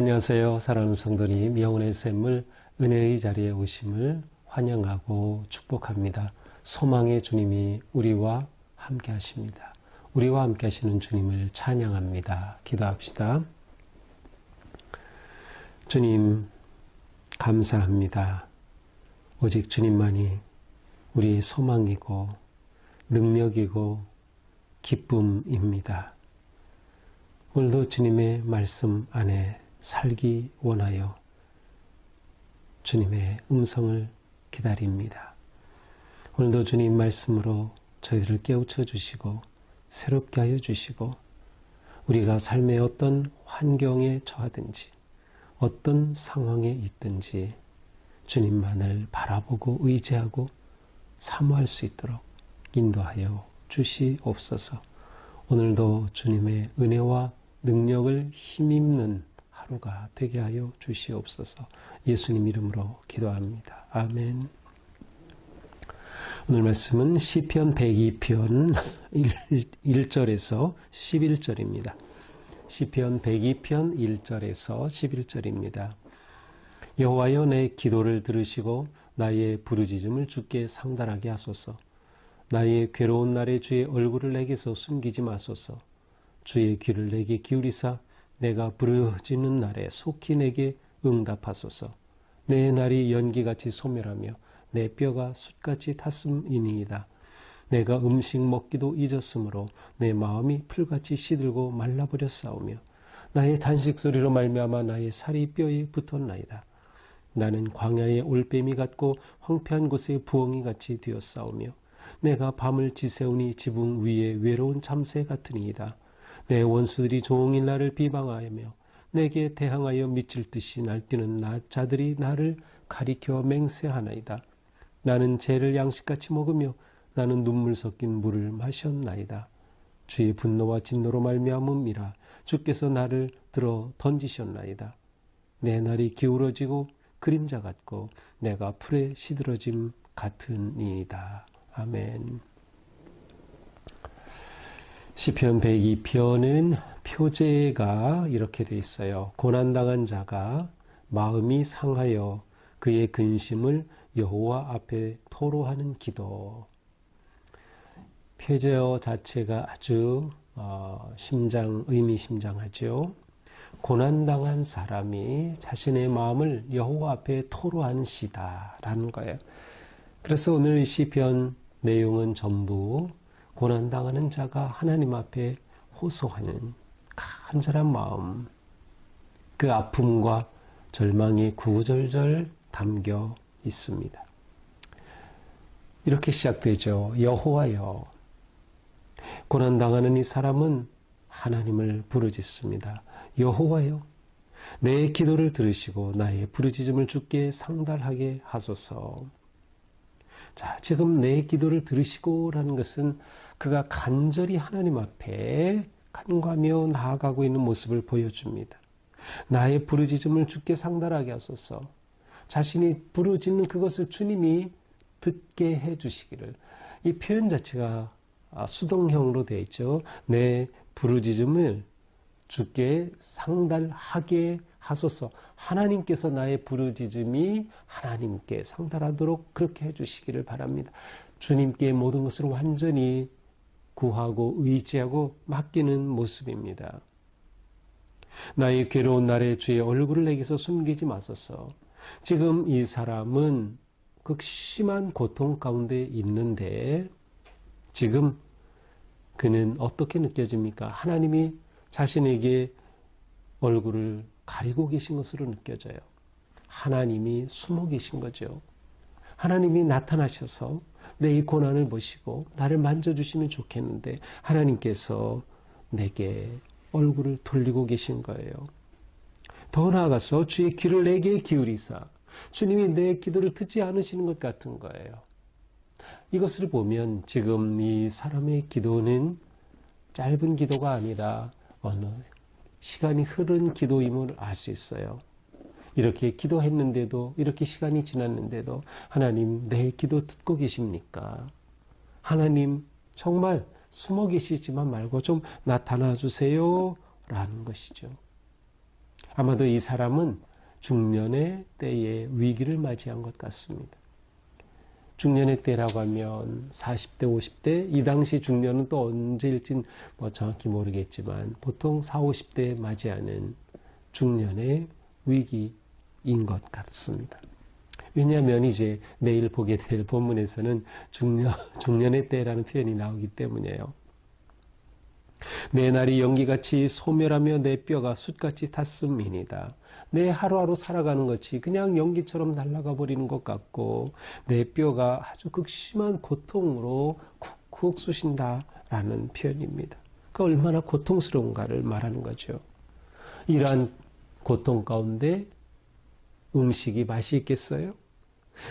안녕하세요. 사랑하는 성도님, 영혼의 샘물, 은혜의 자리에 오심을 환영하고 축복합니다. 소망의 주님이 우리와 함께 하십니다. 우리와 함께 하시는 주님을 찬양합니다. 기도합시다. 주님, 감사합니다. 오직 주님만이 우리의 소망이고, 능력이고, 기쁨입니다. 오늘도 주님의 말씀 안에 살기 원하여 주님의 음성을 기다립니다. 오늘도 주님 말씀으로 저희들을 깨우쳐 주시고 새롭게 하여 주시고 우리가 삶의 어떤 환경에 처하든지 어떤 상황에 있든지 주님만을 바라보고 의지하고 사모할 수 있도록 인도하여 주시옵소서. 오늘도 주님의 은혜와 능력을 힘입는 하루가 되게 하여 주시옵소서. 예수님 이름으로 기도합니다. 아멘. 오늘 말씀은 시편 102편 1 절에서 11절입니다. 시편 102편 1절에서 11절입니다. 여호와여 내 기도를 들으시고 나의 부르짖음을 주께 상달하게 하소서. 나의 괴로운 날에 주의 얼굴을 내게서 숨기지 마소서. 주의 귀를 내게 기울이사 내가 부르짖는 날에 속히 내게 응답하소서. 내 날이 연기같이 소멸하며 내 뼈가 숯같이 탔음이니이다. 내가 음식 먹기도 잊었으므로 내 마음이 풀같이 시들고 말라버렸사오며 나의 단식 소리로 말미암아 나의 살이 뼈에 붙었나이다. 나는 광야의 올빼미 같고 황폐한 곳의 부엉이 같이 되었사오며 내가 밤을 지새우니 지붕 위에 외로운 참새 같으니이다. 내 원수들이 종일 나를 비방하며 내게 대항하여 미칠 듯이 날뛰는 나 자들이 나를 가리켜 맹세하나이다. 나는 죄를 양식같이 먹으며 나는 눈물 섞인 물을 마셨나이다. 주의 분노와 진노로 말미암음이라 주께서 나를 들어 던지셨나이다. 내 날이 기울어지고 그림자 같고 내가 풀에 시들어짐 같으니이다. 아멘. 시편 102편은 표제가 이렇게 돼 있어요. 고난당한 자가 마음이 상하여 그의 근심을 여호와 앞에 토로하는 기도. 표제어 자체가 아주 어, 심장 의미심장하죠. 고난당한 사람이 자신의 마음을 여호와 앞에 토로하는 시다라는 거예요. 그래서 오늘 시편 내용은 전부 고난당하는 자가 하나님 앞에 호소하는 간절한 마음, 그 아픔과 절망이 구구절절 담겨 있습니다. 이렇게 시작되죠. 여호와여. 고난당하는 이 사람은 하나님을 부르짖습니다. 여호와여. 내 기도를 들으시고 나의 부르짖음을 주께 상달하게 하소서. 자, 지금 내 기도를 들으시고라는 것은 그가 간절히 하나님 앞에 간과하며 나아가고 있는 모습을 보여줍니다. 나의 부르짖음을 주께 상달하게 하소서. 자신이 부르짖는 그것을 주님이 듣게 해 주시기를. 이 표현 자체가 수동형으로 되어 있죠. 내 부르짖음을 주께 상달하게 하소서. 하나님께서 나의 부르짖음이 하나님께 상달하도록 그렇게 해 주시기를 바랍니다. 주님께 모든 것을 완전히 구하고 의지하고 맡기는 모습입니다. 나의 괴로운 날에 주의 얼굴을 내게서 숨기지 마소서. 지금 이 사람은 극심한 고통 가운데 있는데 지금 그는 어떻게 느껴집니까? 하나님이 자신에게 얼굴을 가리고 계신 것으로 느껴져요. 하나님이 숨어 계신 거죠. 하나님이 나타나셔서 내 이 고난을 보시고 나를 만져주시면 좋겠는데 하나님께서 내게 얼굴을 돌리고 계신 거예요. 더 나아가서 주의 귀를 내게 기울이사 주님이 내 기도를 듣지 않으시는 것 같은 거예요. 이것을 보면 지금 이 사람의 기도는 짧은 기도가 아니라 어느 시간이 흐른 기도임을 알 수 있어요. 이렇게 기도했는데도 이렇게 시간이 지났는데도 하나님 내 기도 듣고 계십니까? 하나님 정말 숨어 계시지만 말고 좀 나타나 주세요. 라는 것이죠. 아마도 이 사람은 중년의 때에 위기를 맞이한 것 같습니다. 중년의 때라고 하면 40대, 50대, 이 당시 중년은 또 언제일진 뭐 정확히 모르겠지만 보통 4, 50대에 맞이하는 중년의 위기인 것 같습니다. 왜냐하면 이제 내일 보게 될 본문에서는 중년, 중년의 때라는 표현이 나오기 때문이에요. 내 날이 연기같이 소멸하며 내 뼈가 숯같이 탔음이니다. 내 하루하루 살아가는 것이 그냥 연기처럼 날아가 버리는 것 같고 내 뼈가 아주 극심한 고통으로 쿡쿡 쑤신다라는 표현입니다. 그 얼마나 고통스러운가를 말하는 거죠. 이러한 고통 가운데 음식이 맛이 있겠어요?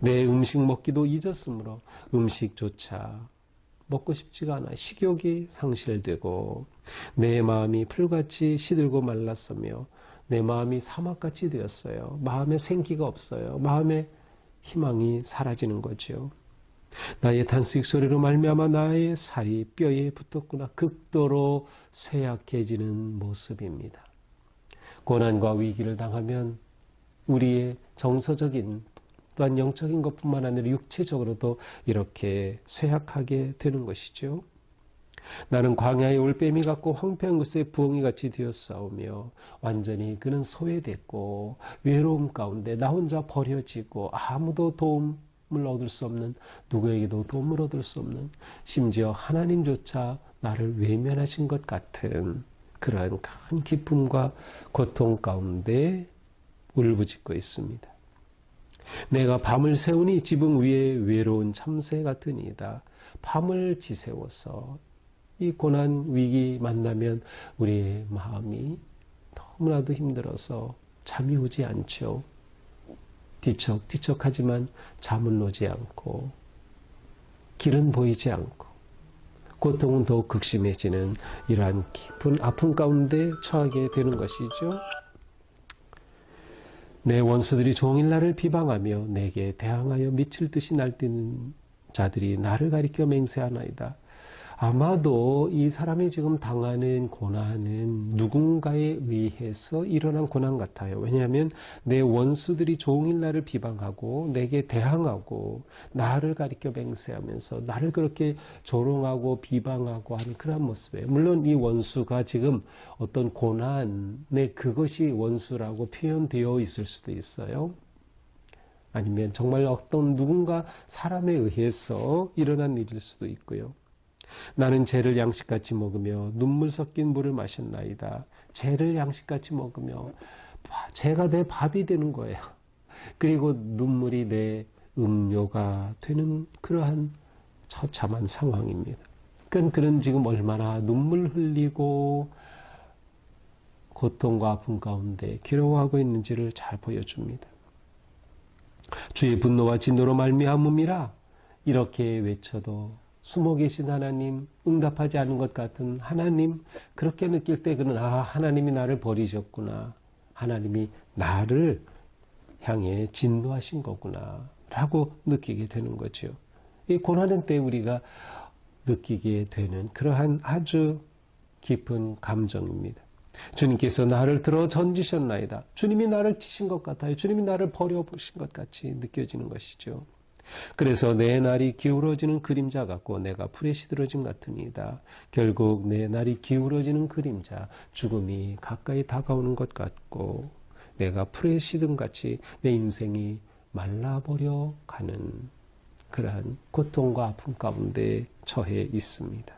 내 음식 먹기도 잊었으므로 음식조차 먹고 싶지가 않아 식욕이 상실되고 내 마음이 풀같이 시들고 말랐으며 내 마음이 사막같이 되었어요. 마음에 생기가 없어요. 마음에 희망이 사라지는 거죠. 나의 단식 소리로 말미암아 나의 살이 뼈에 붙었구나. 극도로 쇠약해지는 모습입니다. 고난과 위기를 당하면 우리의 정서적인 또한 영적인 것뿐만 아니라 육체적으로도 이렇게 쇠약하게 되는 것이죠. 나는 광야의 올빼미 같고 황폐한 곳에 부엉이 같이 되었사오며 완전히 그는 소외됐고 외로움 가운데 나 혼자 버려지고 아무도 도움 을 얻을 수 없는 누구에게도 도움을 얻을 수 없는 심지어 하나님조차 나를 외면하신 것 같은 그러한 큰 기쁨과 고통 가운데 울부짖고 있습니다. 내가 밤을 세우니 지붕 위에 외로운 참새 같으니이다. 밤을 지새워서 이 고난 위기 만나면 우리의 마음이 너무나도 힘들어서 잠이 오지 않죠. 뒤척뒤척하지만 잠은 오지 않고 길은 보이지 않고 고통은 더욱 극심해지는 이러한 깊은 아픔 가운데 처하게 되는 것이죠. 내 원수들이 종일 나를 비방하며 내게 대항하여 미칠 듯이 날뛰는 자들이 나를 가리켜 맹세하나이다. 아마도 이 사람이 지금 당하는 고난은 누군가에 의해서 일어난 고난 같아요. 왜냐하면 내 원수들이 종일 나를 비방하고 내게 대항하고 나를 가리켜 맹세하면서 나를 그렇게 조롱하고 비방하고 하는 그런 모습이에요. 물론 이 원수가 지금 어떤 고난의 그것이 원수라고 표현되어 있을 수도 있어요. 아니면 정말 어떤 누군가 사람에 의해서 일어난 일일 수도 있고요. 나는 죄를 양식같이 먹으며 눈물 섞인 물을 마셨나이다. 죄를 양식같이 먹으며 죄가 내 밥이 되는 거예요. 그리고 눈물이 내 음료가 되는 그러한 처참한 상황입니다. 그러니까 그는 지금 얼마나 눈물 흘리고 고통과 아픔 가운데 괴로워하고 있는지를 잘 보여줍니다. 주의 분노와 진노로 말미암음이라 이렇게 외쳐도 숨어 계신 하나님, 응답하지 않은 것 같은 하나님, 그렇게 느낄 때 그는 아, 하나님이 나를 버리셨구나. 하나님이 나를 향해 진노하신 거구나. 라고 느끼게 되는 거죠. 이 고난의 때 우리가 느끼게 되는 그러한 아주 깊은 감정입니다. 주님께서 나를 들어 던지셨나이다. 주님이 나를 치신 것 같아요. 주님이 나를 버려보신 것 같이 느껴지는 것이죠. 그래서 내 날이 기울어지는 그림자 같고 내가 풀에 시들어짐 같으니다. 결국 내 날이 기울어지는 그림자, 죽음이 가까이 다가오는 것 같고 내가 풀에 시든 같이 내 인생이 말라버려 가는 그러한 고통과 아픔 가운데 처해 있습니다.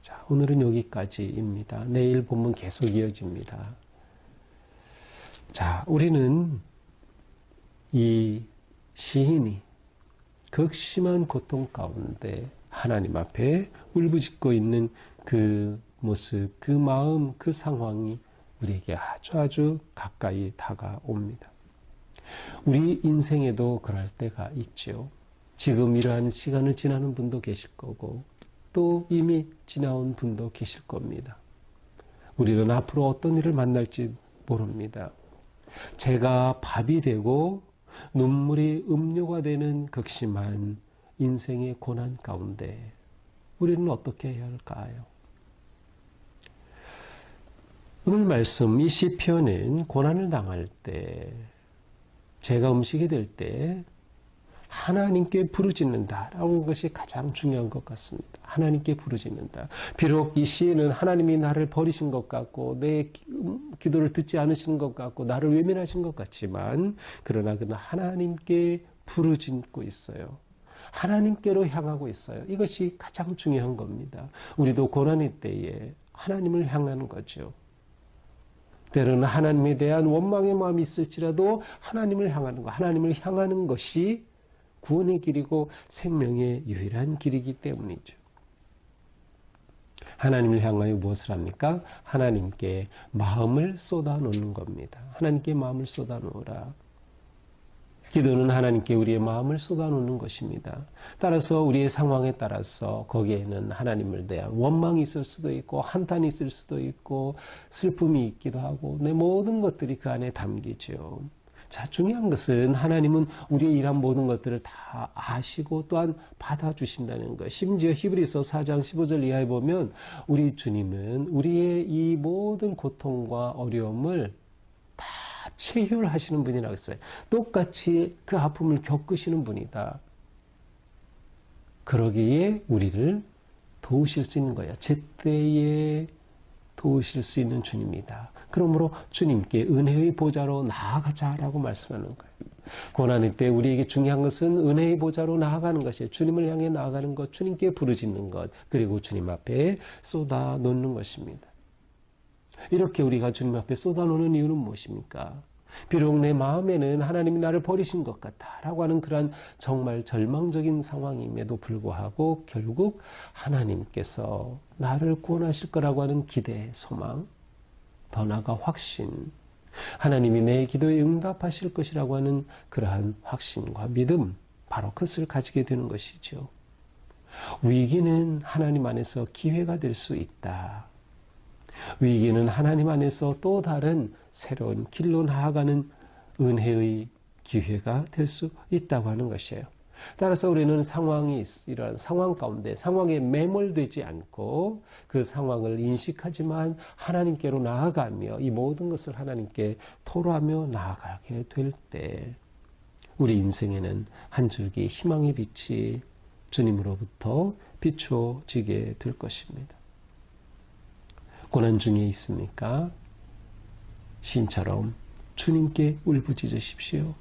자, 오늘은 여기까지입니다. 내일 보면 계속 이어집니다. 자, 우리는 이 시인이 극심한 고통 가운데 하나님 앞에 울부짖고 있는 그 모습, 그 마음, 그 상황이 우리에게 아주 아주 가까이 다가옵니다. 우리 인생에도 그럴 때가 있죠. 지금 이러한 시간을 지나는 분도 계실 거고, 또 이미 지나온 분도 계실 겁니다. 우리는 앞으로 어떤 일을 만날지 모릅니다. 제가 밥이 되고 눈물이 음료가 되는 극심한 인생의 고난 가운데 우리는 어떻게 해야 할까요? 오늘 말씀 이 시편은 고난을 당할 때 죄가 음식이 될 때 하나님께 부르짖는다라는 것이 가장 중요한 것 같습니다. 하나님께 부르짖는다. 비록 이 시에는 하나님이 나를 버리신 것 같고 내 기- 음, 기도를 듣지 않으시는 것 같고 나를 외면하신 것 같지만 그러나 그는 하나님께 부르짖고 있어요. 하나님께로 향하고 있어요. 이것이 가장 중요한 겁니다. 우리도 고난의 때에 하나님을 향하는 거죠. 때로는 하나님에 대한 원망의 마음이 있을지라도 하나님을 향하는 것, 하나님을 향하는 것이 구원의 길이고 생명의 유일한 길이기 때문이죠. 하나님을 향하여 무엇을 합니까? 하나님께 마음을 쏟아 놓는 겁니다. 하나님께 마음을 쏟아 놓으라. 기도는 하나님께 우리의 마음을 쏟아 놓는 것입니다. 따라서 우리의 상황에 따라서 거기에는 하나님을 대한 원망이 있을 수도 있고 한탄이 있을 수도 있고 슬픔이 있기도 하고 내 모든 것들이 그 안에 담기죠. 자, 중요한 것은 하나님은 우리의 이런 모든 것들을 다 아시고 또한 받아주신다는 것. 심지어 히브리서 4장 15절 이하에 보면 우리 주님은 우리의 이 모든 고통과 어려움을 다 체휼하시는 분이라고 했어요. 똑같이 그 아픔을 겪으시는 분이다. 그러기에 우리를 도우실 수 있는 거야. 제때에 도우실 수 있는 주님이다. 그러므로 주님께 은혜의 보좌로 나아가자라고 말씀하는 거예요. 고난의 때 우리에게 중요한 것은 은혜의 보좌로 나아가는 것이에요. 주님을 향해 나아가는 것, 주님께 부르짖는 것, 그리고 주님 앞에 쏟아 놓는 것입니다. 이렇게 우리가 주님 앞에 쏟아 놓는 이유는 무엇입니까? 비록 내 마음에는 하나님이 나를 버리신 것 같다라고 하는 그러한 정말 절망적인 상황임에도 불구하고 결국 하나님께서 나를 구원하실 거라고 하는 기대, 소망, 더 나아가 확신, 하나님이 내 기도에 응답하실 것이라고 하는 그러한 확신과 믿음, 바로 그것을 가지게 되는 것이죠. 위기는 하나님 안에서 기회가 될 수 있다. 위기는 하나님 안에서 또 다른 새로운 길로 나아가는 은혜의 기회가 될 수 있다고 하는 것이에요. 따라서 우리는 상황이 이러한 상황 가운데 상황에 매몰되지 않고 그 상황을 인식하지만 하나님께로 나아가며 이 모든 것을 하나님께 토로하며 나아가게 될 때 우리 인생에는 한 줄기 희망의 빛이 주님으로부터 비춰지게 될 것입니다. 고난 중에 있습니까? 신처럼 주님께 울부짖으십시오.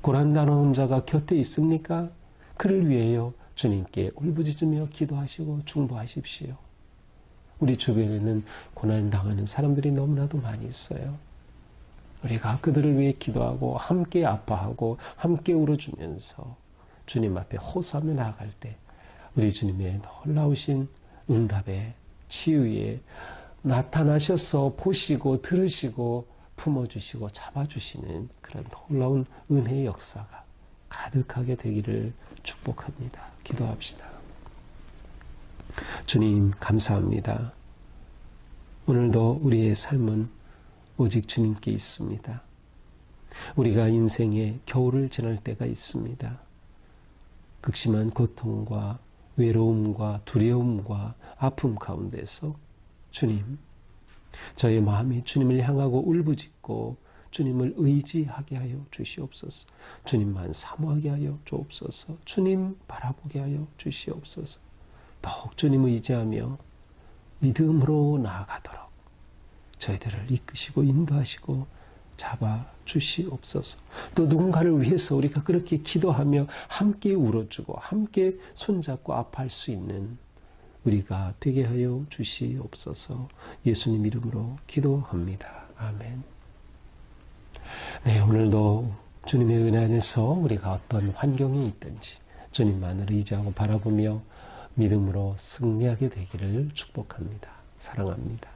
고난 당한 자가 곁에 있습니까? 그를 위하여 주님께 울부짖으며 기도하시고 중보하십시오. 우리 주변에는 고난 당하는 사람들이 너무나도 많이 있어요. 우리가 그들을 위해 기도하고 함께 아파하고 함께 울어주면서 주님 앞에 호소하며 나아갈 때 우리 주님의 놀라우신 응답에 치유에 나타나셔서 보시고 들으시고 품어주시고 잡아주시는 그런 놀라운 은혜의 역사가 가득하게 되기를 축복합니다. 기도합시다. 주님, 감사합니다. 오늘도 우리의 삶은 오직 주님께 있습니다. 우리가 인생의 겨울을 지날 때가 있습니다. 극심한 고통과 외로움과 두려움과 아픔 가운데서 주님, 저의 마음이 주님을 향하고 울부짖고 주님을 의지하게 하여 주시옵소서. 주님만 사모하게 하여 주옵소서. 주님 바라보게 하여 주시옵소서. 더욱 주님 의지하며 믿음으로 나아가도록 저희들을 이끄시고 인도하시고 잡아 주시옵소서. 또 누군가를 위해서 우리가 그렇게 기도하며 함께 울어주고 함께 손잡고 아파할 수 있는 우리가 되게 하여 주시옵소서. 예수님 이름으로 기도합니다. 아멘. 네, 오늘도 주님의 은혜 안에서 우리가 어떤 환경이 있든지 주님만을 의지하고 바라보며 믿음으로 승리하게 되기를 축복합니다. 사랑합니다.